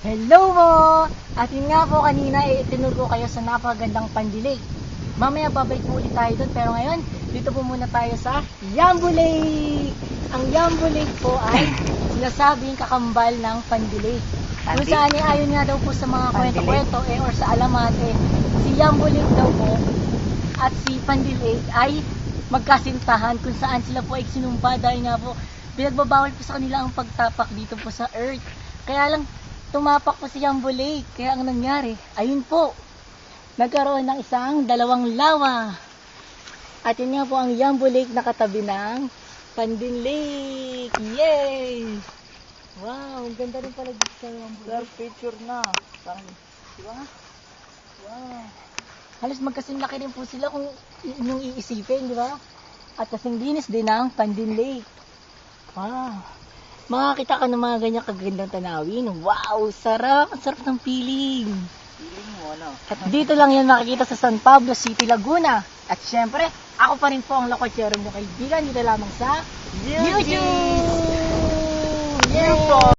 Hello po! At yun nga po kanina, eh, itinuro ko kayo sa napakagandang pandilig. Mamaya babalik po ulit tayo doon, pero ngayon, dito po muna tayo sa Yambo Lake! Ang Yambo Lake po ay sinasabing kakambal ng pandilig. Kung saan eh, ayon nga daw po sa mga kwento-kwento eh, or sa alamat eh, si Yambo Lake daw po at si Pandilig ay magkasintahan kung saan sila po ay sinumpa dahil nga po pinagbabawal po sa kanila ang pagtapak dito po sa earth. Kaya lang tumapak po si Lake. Kaya ang nangyari, ayun po, nagkaroon ng isang dalawang lawa. At yun nga po ang Yambo Lake na katabi ng Pandin Lake. Yay! Wow, ang ganda rin pala dito sa Sir, Lake. picture na. Parang, di ba? Wow. Halos magkasing laki rin po sila kung yung iisipin, di ba? At kasing linis din ang Pandin Lake. Wow. Makakita ka ng mga ganyan kagandang tanawin. Wow, sarap. Ang sarap ng feeling. Feeling mo, ano? At dito lang yan makikita sa San Pablo City, Laguna. At syempre, ako pa rin po ang lokotsero nyo kaibigan dito lamang sa YouTube! Yay!